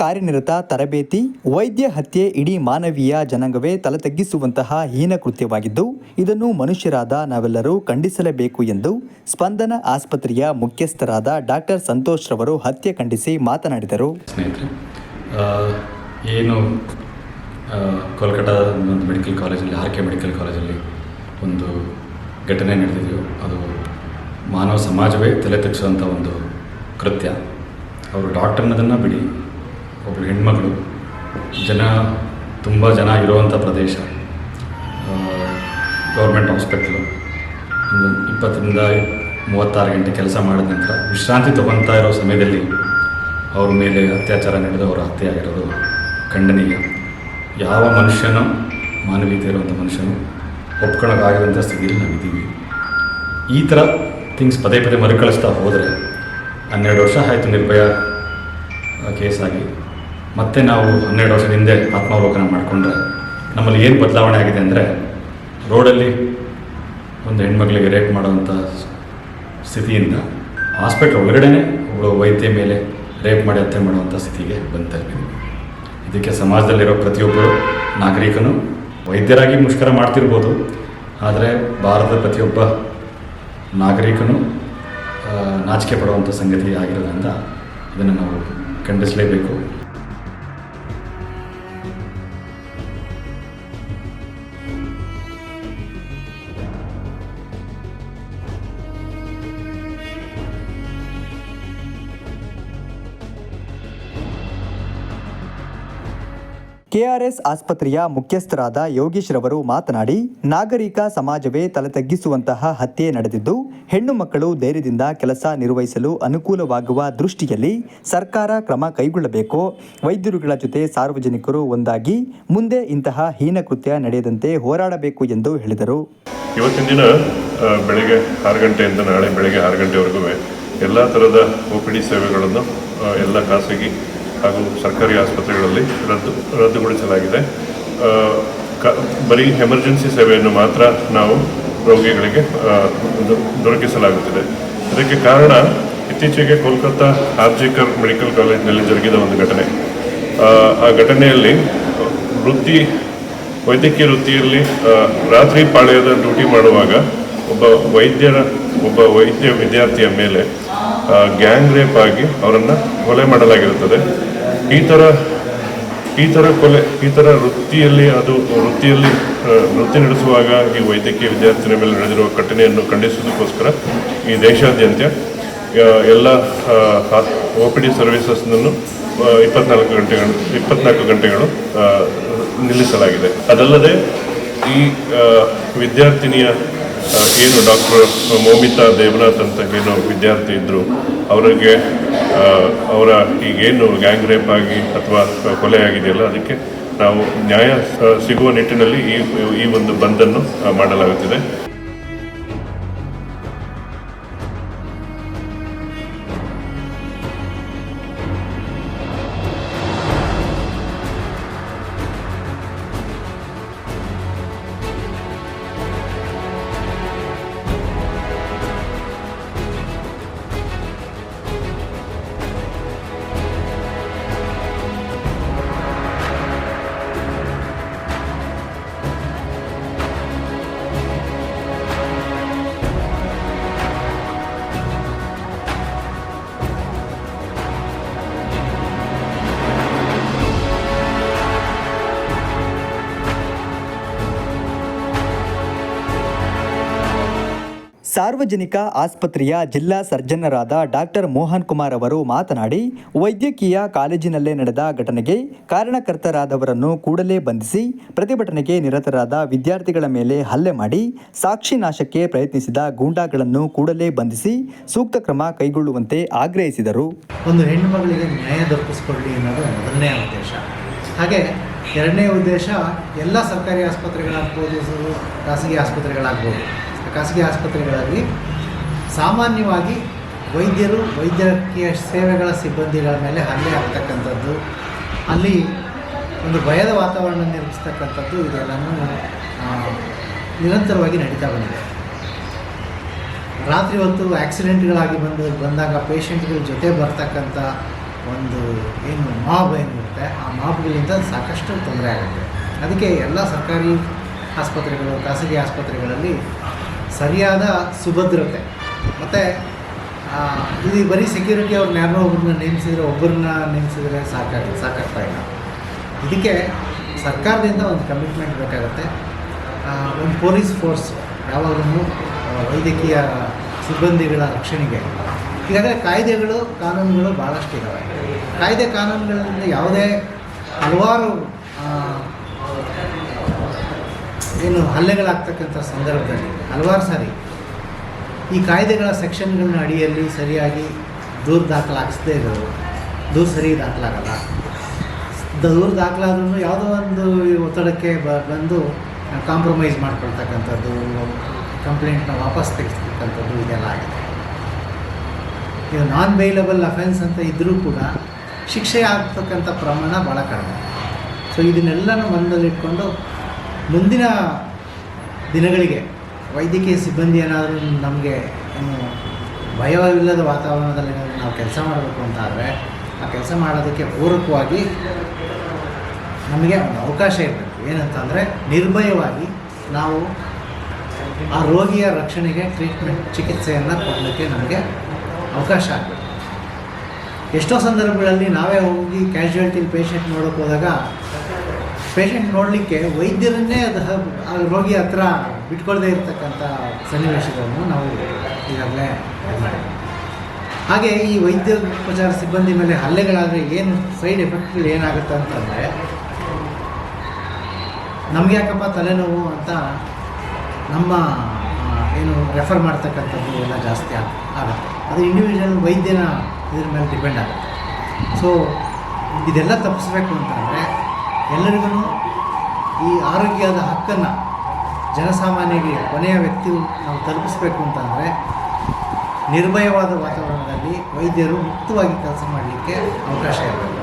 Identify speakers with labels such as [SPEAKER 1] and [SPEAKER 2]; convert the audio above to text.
[SPEAKER 1] ಕಾರ್ಯನಿರತ ತರಬೇತಿ, ವೈದ್ಯ ಹತ್ಯೆ ಇಡೀ ಮಾನವೀಯ ಜನಾಂಗವೇ ತಲೆತಗ್ಗಿಸುವಂತಹ ಹೀನ ಕೃತ್ಯವಾಗಿದ್ದು, ಇದನ್ನು ಮನುಷ್ಯರಾದ ನಾವೆಲ್ಲರೂ ಖಂಡಿಸಲೇಬೇಕು ಎಂದು ಸ್ಪಂದನ ಆಸ್ಪತ್ರೆಯ ಮುಖ್ಯಸ್ಥರಾದ ಡಾಕ್ಟರ್ ಸಂತೋಷ್ ರವರು ಹತ್ಯೆ ಖಂಡಿಸಿ ಮಾತನಾಡಿದರು.
[SPEAKER 2] ಏನು ಒಂದು ಮೆಡಿಕಲ್ ಕಾಲೇಜಲ್ಲಿ, ಆರ್ ಕೆ ಮೆಡಿಕಲ್ ಕಾಲೇಜಲ್ಲಿ ಒಂದು ಘಟನೆ ನಡೆದಿದೆಯೋ, ಅದು ಮಾನವ ಸಮಾಜವೇ ತಲೆ ತಗ್ಗಿಸುವಂಥ ಒಂದು ಕೃತ್ಯ. ಅವರು ಡಾಕ್ಟರ್ನದನ್ನು ಬಿಡಿ ಒಬ್ಬಳು ಹೆಣ್ಮಗಳು. ಜನ ತುಂಬ ಜನ ಇರುವಂಥ ಪ್ರದೇಶ. ಗೌರ್ಮೆಂಟ್ ಹಾಸ್ಪಿಟ್ಲು ಇಪ್ಪತ್ತರಿಂದ ಮೂವತ್ತಾರು ಗಂಟೆ ಕೆಲಸ ಮಾಡಿದ ನಂತರ ವಿಶ್ರಾಂತಿ ತಗೊತಾ ಇರೋ ಸಮಯದಲ್ಲಿ ಅವ್ರ ಮೇಲೆ ಅತ್ಯಾಚಾರ ನಡೆದು ಅವರ ಹತ್ಯೆ ಆಗಿರೋದು ಖಂಡನೀಯ. ಯಾವ ಮನುಷ್ಯನೂ, ಮಾನವೀಯತೆ ಇರುವಂಥ ಮನುಷ್ಯನು ಒಪ್ಕೊಳ್ಳೋಕ್ಕಾಗದಂಥ ಸ್ಥಿತಿಯಲ್ಲಿ ನಾವಿದ್ದೀವಿ. ಈ ಥರ ಥಿಂಗ್ಸ್ ಪದೇ ಪದೇ ಮರುಕಳಿಸ್ತಾ ಹೋದರೆ ಹನ್ನೆರಡು ವರ್ಷ ಆಯಿತು ನಿರ್ಭಯ ಕೇಸ್ ಆಗಿ. ಮತ್ತೆ ನಾವು ಹನ್ನೆರಡು ವರ್ಷದ ಹಿಂದೆ ಆತ್ಮಾವಲೋಕನ ಮಾಡಿಕೊಂಡ್ರೆ ನಮ್ಮಲ್ಲಿ ಏನು ಬದಲಾವಣೆ ಆಗಿದೆ ಅಂದರೆ ರೋಡಲ್ಲಿ ಒಂದು ಹೆಣ್ಮಗಳಿಗೆ ರೇಪ್ ಮಾಡುವಂಥ ಸ್ಥಿತಿಯಿಂದ ಹಾಸ್ಪಿಟ್ಲ್ ಒಳಗಡೆನೆ ಒಬ್ಬಳು ವೈದ್ಯ ಮೇಲೆ ರೇಪ್ ಮಾಡಿ ಹತ್ಯೆ ಮಾಡುವಂಥ ಸ್ಥಿತಿಗೆ ತಲುಪಿದ್ವಿ ಇದಕ್ಕೆ ಸಮಾಜದಲ್ಲಿರೋ ಪ್ರತಿಯೊಬ್ಬರು ನಾಗರಿಕನು ವೈದ್ಯರಾಗಿ ಮುಷ್ಕರ ಮಾಡ್ತಿರ್ಬೋದು, ಆದರೆ ಭಾರತದ ಪ್ರತಿಯೊಬ್ಬ ನಾಗರಿಕನು ನಾಚಿಕೆ ಪಡುವಂಥ ಸಂಗತಿ ಆಗಿರೋದ್ರಿಂದ ಇದನ್ನು ನಾವು ಖಂಡಿಸಲೇಬೇಕು.
[SPEAKER 1] ಕೆಆರ್ಎಸ್ ಆಸ್ಪತ್ರೆಯ ಮುಖ್ಯಸ್ಥರಾದ ಯೋಗೀಶ್ ರವರು ಮಾತನಾಡಿ, ನಾಗರಿಕ ಸಮಾಜವೇ ತಲೆತಗ್ಗಿಸುವಂತಹ ಹತ್ಯೆ ನಡೆದಿದ್ದು, ಹೆಣ್ಣು ಮಕ್ಕಳು ಧೈರ್ಯದಿಂದ ಕೆಲಸ ನಿರ್ವಹಿಸಲು ಅನುಕೂಲವಾಗುವ ದೃಷ್ಟಿಯಲ್ಲಿ ಸರ್ಕಾರ ಕ್ರಮ ಕೈಗೊಳ್ಳಬೇಕು, ವೈದ್ಯರುಗಳ ಜೊತೆ ಸಾರ್ವಜನಿಕರು ಒಂದಾಗಿ ಮುಂದೆ ಇಂತಹ ಹೀನ ಕೃತ್ಯ ನಡೆಯದಂತೆ ಹೋರಾಡಬೇಕು ಎಂದು ಹೇಳಿದರು.
[SPEAKER 3] ಇವತ್ತಿನ ದಿನ ಬೆಳಗ್ಗೆ ಆರು ಗಂಟೆಯಿಂದ ನಾಳೆ ಬೆಳಗ್ಗೆ ಆರು ಗಂಟೆವರೆಗೂ ಎಲ್ಲ ಥರದ ಒ ಸೇವೆಗಳನ್ನು ಎಲ್ಲ ಖಾಸಗಿ ಹಾಗೂ ಸರ್ಕಾರಿ ಆಸ್ಪತ್ರೆಗಳಲ್ಲಿ ರದ್ದು, ರದ್ದುಗೊಳಿಸಲಾಗಿದೆ. ಕ, ಬರೀ ಎಮರ್ಜೆನ್ಸಿ ಸೇವೆಯನ್ನು ಮಾತ್ರ ನಾವು ರೋಗಿಗಳಿಗೆ ದೊರಕಿಸಲಾಗುತ್ತಿದೆ. ಇದಕ್ಕೆ ಕಾರಣ ಇತ್ತೀಚೆಗೆ ಕೋಲ್ಕತ್ತಾ ಆರ್ಜಿಕರ್ ಮೆಡಿಕಲ್ ಕಾಲೇಜಿನಲ್ಲಿ ಜರುಗಿದ ಒಂದು ಘಟನೆ. ಆ ಘಟನೆಯಲ್ಲಿ ವೃತ್ತಿ, ವೈದ್ಯಕೀಯ ವೃತ್ತಿಯಲ್ಲಿ ರಾತ್ರಿ ಪಾಳ್ಯದ ಡ್ಯೂಟಿ ಮಾಡುವಾಗ ಒಬ್ಬ ವೈದ್ಯರ, ಒಬ್ಬ ವೈದ್ಯ ವಿದ್ಯಾರ್ಥಿಯ ಮೇಲೆ ಗ್ಯಾಂಗ್ ರೇಪ್ ಆಗಿ ಅವರನ್ನು ಕೊಲೆ ಮಾಡಲಾಗಿರುತ್ತದೆ. ಈ ಥರ ಈ ಥರ ಕೊಲೆ, ಈ ಥರ ವೃತ್ತಿಯಲ್ಲಿ ಅದು, ವೃತ್ತಿಯಲ್ಲಿ ವೃತ್ತಿ ನಡೆಸುವಾಗ ಈ ವೈದ್ಯಕೀಯ ವಿದ್ಯಾರ್ಥಿನಿ ಮೇಲೆ ನಡೆದಿರುವ ಘಟನೆಯನ್ನು ಖಂಡಿಸುವುದಕ್ಕೋಸ್ಕರ ಈ ದೇಶಾದ್ಯಂತ ಎಲ್ಲ ಒ ಪಿ ಡಿ ಸರ್ವಿಸಸ್ನನ್ನು ಇಪ್ಪತ್ನಾಲ್ಕು ಗಂಟೆಗಳು ಇಪ್ಪತ್ನಾಲ್ಕು ಗಂಟೆಗಳು ನಿಲ್ಲಿಸಲಾಗಿದೆ. ಅದಲ್ಲದೆ ಈ ವಿದ್ಯಾರ್ಥಿನಿಯ ಏನು ಡಾಕ್ಟರ್ ಮೋಮಿತಾ ದೇವನಾಥ್ ಅಂತ ಏನು ವಿದ್ಯಾರ್ಥಿ ಇದ್ದರು ಅವರಿಗೆ ಅವರ ಈಗೇನು ಗ್ಯಾಂಗ್ ರೇಪ್ ಆಗಿ ಅಥವಾ ಕೊಲೆ ಆಗಿದೆಯಲ್ಲ, ಅದಕ್ಕೆ ನಾವು ನ್ಯಾಯ ಸಿಗುವ ನಿಟ್ಟಿನಲ್ಲಿ ಈ ಈ ಒಂದು ಬಂದನ್ನು ಮಾಡಲಾಗುತ್ತಿದೆ.
[SPEAKER 1] ಸಾರ್ವಜನಿಕ ಆಸ್ಪತ್ರೆಯ ಜಿಲ್ಲಾ ಸರ್ಜನರಾದ ಡಾಕ್ಟರ್ ಮೋಹನ್ ಕುಮಾರ್ ಅವರು ಮಾತನಾಡಿ, ವೈದ್ಯಕೀಯ ಕಾಲೇಜಿನಲ್ಲೇ ನಡೆದ ಘಟನೆಗೆ ಕಾರಣಕರ್ತರಾದವರನ್ನು ಕೂಡಲೇ ಬಂಧಿಸಿ, ಪ್ರತಿಭಟನೆಗೆ ನಿರತರಾದ ವಿದ್ಯಾರ್ಥಿಗಳ ಮೇಲೆ ಹಲ್ಲೆ ಮಾಡಿ, ಸಾಕ್ಷಿ ನಾಶಕ್ಕೆ ಪ್ರಯತ್ನಿಸಿದ ಗೂಂಡಾಗಳನ್ನು ಕೂಡಲೇ ಬಂಧಿಸಿ ಸೂಕ್ತ ಕ್ರಮ ಕೈಗೊಳ್ಳುವಂತೆ ಆಗ್ರಹಿಸಿದರು.
[SPEAKER 4] ಒಂದು ಹೆಣ್ಣು ಮಗಳಿಗೆ ನ್ಯಾಯ ದೊರಕಿಸಿಕೊಳ್ಳಿ ಅನ್ನೋದು ಮೊದಲನೇ ಉದ್ದೇಶ. ಹಾಗೆ ಎರಡನೇ ಉದ್ದೇಶ, ಎಲ್ಲ ಸರ್ಕಾರಿ ಆಸ್ಪತ್ರೆಗಳಾಗ್ಬೋದು, ಖಾಸಗಿ ಆಸ್ಪತ್ರೆಗಳಾಗ್ಬೋದು ಖಾಸಗಿ ಆಸ್ಪತ್ರೆಗಳಲ್ಲಿ ಸಾಮಾನ್ಯವಾಗಿ ವೈದ್ಯರು ವೈದ್ಯಕೀಯ ಸೇವೆಗಳ ಸಿಬ್ಬಂದಿಗಳ ಮೇಲೆ ಹಲ್ಲೆ ಆಗ್ತಕ್ಕಂಥದ್ದು, ಅಲ್ಲಿ ಒಂದು ಭಯದ ವಾತಾವರಣ ನಿರ್ಮಿಸ್ತಕ್ಕಂಥದ್ದು ಇದೆಲ್ಲನೂ ನಿರಂತರವಾಗಿ ನಡೀತಾ ಬಂದಿದೆ. ರಾತ್ರಿ ಹೊತ್ತು ಆ್ಯಕ್ಸಿಡೆಂಟ್ಗಳಾಗಿ ಬಂದು, ಬಂದಾಗ ಪೇಷಂಟ್ಗಳ ಜೊತೆ ಬರ್ತಕ್ಕಂಥ ಒಂದು ಏನು ಮಾಬ್ ಏನಿರುತ್ತೆ, ಆ ಮಾಬ್ಗಳಿಂದ ಸಾಕಷ್ಟು ತೊಂದರೆ ಆಗುತ್ತೆ. ಅದಕ್ಕೆ ಎಲ್ಲ ಸರ್ಕಾರಿ ಆಸ್ಪತ್ರೆಗಳು, ಖಾಸಗಿ ಆಸ್ಪತ್ರೆಗಳಲ್ಲಿ ಸರಿಯಾದ ಸುಭದ್ರತೆ. ಮತ್ತು ಇದು ಬರೀ ಸೆಕ್ಯೂರಿಟಿ ಅವ್ರನ್ನ ಯಾರನ್ನೋ ಒಬ್ಬರನ್ನ ನೇಮಿಸಿದ್ರೆ ಒಬ್ಬರನ್ನ ನೇಮಿಸಿದ್ರೆ ಸಾಕಾಗ, ಸಾಕಾಗ್ತಾ ಇಲ್ಲ. ಇದಕ್ಕೆ ಸರ್ಕಾರದಿಂದ ಒಂದು ಕಮಿಟ್ಮೆಂಟ್ ಬೇಕಾಗುತ್ತೆ. ಒಂದು ಪೊಲೀಸ್ ಫೋರ್ಸ್ ಯಾವಾಗಲೂ ವೈದ್ಯಕೀಯ ಸಿಬ್ಬಂದಿಗಳ ರಕ್ಷಣೆಗೆ. ಈಗಾಗಲೇ ಕಾಯ್ದೆಗಳು, ಕಾನೂನುಗಳು ಭಾಳಷ್ಟು ಇದ್ದಾವೆ ಕಾಯ್ದೆ ಕಾನೂನುಗಳಿಂದ ಯಾವುದೇ ಹಲವಾರು ಏನು ಹಲ್ಲೆಗಳಾಗ್ತಕ್ಕಂಥ ಸಂದರ್ಭದಲ್ಲಿ ಹಲವಾರು ಸಾರಿ. ಈ ಕಾಯ್ದೆಗಳ ಸೆಕ್ಷನ್ಗಳನ್ನ ಅಡಿಯಲ್ಲಿ ಸರಿಯಾಗಿ ದೂರು ದಾಖಲಾಗಿಸದೇ ಇರೋರು, ದೂರು ಸರಿ ದಾಖಲಾಗಲ್ಲ. ದೂರು ದಾಖಲಾದ್ರೂ ಯಾವುದೋ ಒಂದು ಒತ್ತಡಕ್ಕೆ ಬ, ಬಂದು ಕಾಂಪ್ರಮೈಸ್ ಮಾಡ್ಕೊಳ್ತಕ್ಕಂಥದ್ದು, ಕಂಪ್ಲೇಂಟ್ನ ವಾಪಸ್ ತೆಗೆಸ್ತಕ್ಕಂಥದ್ದು ಇದೆಲ್ಲ ಆಗಿದೆ. ಇದು ನಾನ್ ಬೈಲಬಲ್ ಅಫೆನ್ಸ್ ಅಂತ ಇದ್ದರೂ ಕೂಡ ಶಿಕ್ಷೆ ಆಗ್ತಕ್ಕಂಥ ಪ್ರಮಾಣ ಭಾಳ ಕಡಿಮೆ. ಸೊ ಇದನ್ನೆಲ್ಲನೂ ಮನದಲ್ಲಿಟ್ಕೊಂಡು ಮುಂದಿನ ದಿನಗಳಿಗೆ ವೈದ್ಯಕೀಯ ಸಿಬ್ಬಂದಿ ಏನಾದರೂ ನಮಗೆ ಏನು ಭಯವಿಲ್ಲದ ವಾತಾವರಣದಲ್ಲಿ ಏನಾದರೂ ನಾವು ಕೆಲಸ ಮಾಡಬೇಕು ಅಂತ ಆದರೆ ಆ ಕೆಲಸ ಮಾಡೋದಕ್ಕೆ ಪೂರಕವಾಗಿ ನಮಗೆ ಒಂದು ಅವಕಾಶ ಇರಬೇಕು. ಏನಂತಂದರೆ ನಿರ್ಭಯವಾಗಿ ನಾವು ಆ ರೋಗಿಯ ರಕ್ಷಣೆಗೆ ಟ್ರೀಟ್ಮೆಂಟ್ ಚಿಕಿತ್ಸೆಯನ್ನು ಕೊಡಲಿಕ್ಕೆ ನಮಗೆ ಅವಕಾಶ ಆಗಬೇಕು. ಎಷ್ಟೋ ಸಂದರ್ಭಗಳಲ್ಲಿ ನಾವೇ ಹೋಗಿ ಕ್ಯಾಶುಯಾಲಿಟಿಲಿ ಪೇಷಂಟ್ ನೋಡೋಕೆ ಹೋದಾಗ ಪೇಷಂಟ್ ನೋಡಲಿಕ್ಕೆ ವೈದ್ಯರನ್ನೇ ಅದು ರೋಗಿ ಹತ್ರ ಬಿಟ್ಕೊಳ್ದೇ ಇರತಕ್ಕಂಥ ಸನ್ನಿವೇಶಗಳನ್ನು ನಾವು ಈಗಾಗಲೇ ಮಾಡಿದ್ದೀವಿ ಹಾಗೆ ಈ ವೈದ್ಯ ಉಪಚಾರ ಸಿಬ್ಬಂದಿ ಮೇಲೆ ಹಲ್ಲೆಗಳಾದರೆ ಏನು ಸೈಡ್ ಎಫೆಕ್ಟ್ಗಳು ಏನಾಗುತ್ತೆ ಅಂತಂದರೆ, ನಮ್ಗೆ ಯಾಕಪ್ಪ ತಲೆನೋವು ಅಂತ ನಮ್ಮ ಏನು ರೆಫರ್ ಮಾಡ್ತಕ್ಕಂಥದ್ದು ಎಲ್ಲ ಜಾಸ್ತಿ ಆಗ್- ಆಗುತ್ತೆ. ಅದು ಇಂಡಿವಿಜುವಲ್ ವೈದ್ಯನ ಇದ್ರ ಮೇಲೆ ಡಿಪೆಂಡ್ ಆಗುತ್ತೆ. ಸೊ ಇದೆಲ್ಲ ತಪ್ಪಿಸ್ಬೇಕು ಅಂತಂದರೆ ಎಲ್ಲರಿಗೂ ಈ ಆರೋಗ್ಯದ ಹಕ್ಕನ್ನು ಜನಸಾಮಾನ್ಯರಿಗೆ ಕೊನೆಯ ವ್ಯಕ್ತಿ ನಾವು ತಲುಪಿಸ್ಬೇಕು ಅಂತಂದರೆ ನಿರ್ಭಯವಾದ ವಾತಾವರಣದಲ್ಲಿ ವೈದ್ಯರು ಮುಕ್ತವಾಗಿ ಕೆಲಸ ಮಾಡಲಿಕ್ಕೆ ಅವಕಾಶ ಇರಬೇಕು